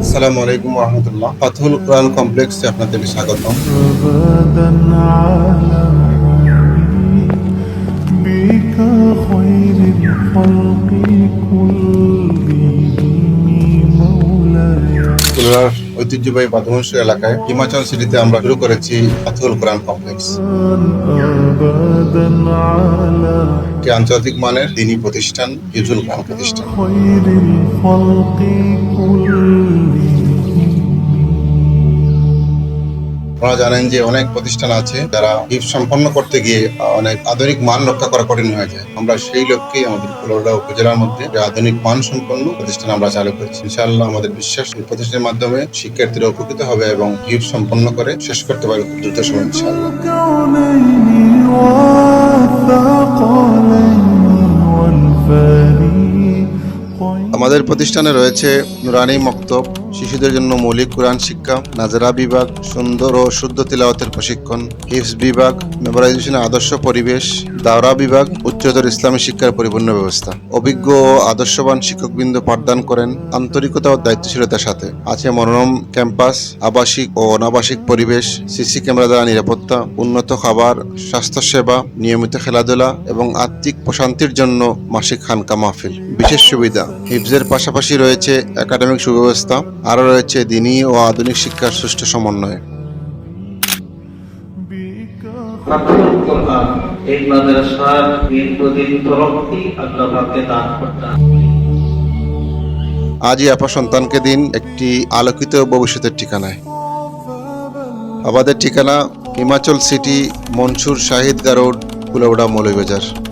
আসসালামু আলাইকুম রহমতুল্লাহ। ফাতহুল কোরআন কমপ্লেক্সে আপনাদের স্বাগত খুলনার ঐতিহ্যবাহী বাদমাংশ এলাকায় হিমাচল সিটিতে আমরা শুরু করেছি আতুল কোরআন কমপ্লেক্স। একটি আন্তর্জাতিক মানের দিনী প্রতিষ্ঠান ইজুল কোরআন প্রতিষ্ঠান। আপনারা জানেন যে অনেক প্রতিষ্ঠান আছে যারা হিপ সম্পন্ন করতে গিয়ে অনেক আধুনিক মান রক্ষা করা কঠিন হয়ে যায়। আমরা সেই লক্ষ্যে আমাদের কুলোড়া উপজেলার মধ্যে আধুনিক মান সম্পন্ন প্রতিষ্ঠান আমরা চালু করেছি। ইনশাআল্লাহ আমাদের বিশ্বাস প্রতিষ্ঠানের মাধ্যমে শিক্ষার্থীরা উপকৃত হবে এবং হিপ সম্পন্ন করে শেষ করতে পারবে খুব দ্রুত সময়, ইনশাআল্লাহ। আমাদের প্রতিষ্ঠানে রয়েছে নুরানি মক্তব শিশুদের জন্য মৌলিক কোরআন, শিক্ষা, নাজরা বিভাগ, সুন্দর ও শুদ্ধ তিলাওয়াতের প্রশিক্ষণ হিফস বিভাগ, মেমোরাইজেশনের আদর্শ পরিবেশ দাওরা বিভাগ উচ্চতর ইসলামী শিক্ষার পরিপূর্ণ ব্যবস্থা। অভিজ্ঞ ও আদর্শবান শিক্ষকবৃন্দ পাঠদান করেন আন্তরিকতা ও দায়িত্বশীলতার সাথে। আছে মনোরম ক্যাম্পাস, আবাসিক ও অনাবাসিক পরিবেশ, সিসি ক্যামেরা দ্বারা নিরাপত্তা, উন্নত খাবার, স্বাস্থ্যসেবা, নিয়মিত খেলাধুলা এবং আত্মিক প্রশান্তির জন্য মাসিক খানকা মাহফিল। বিশেষ সুবিধা, হিফজের পাশাপাশি রয়েছে একাডেমিক সুব্যবস্থা, আরও রয়েছে দিনী ও আধুনিক শিক্ষার সুষ্ঠু সমন্বয়। আজই আপা সন্তানকে দিন একটি আলোকিত ভবিষ্যতের ঠিকানায়। আমাদের ঠিকানা হিমাচল সিটি, মনসুর শাহিদ গারোড কুলাউড়া মৌলভীবাজার।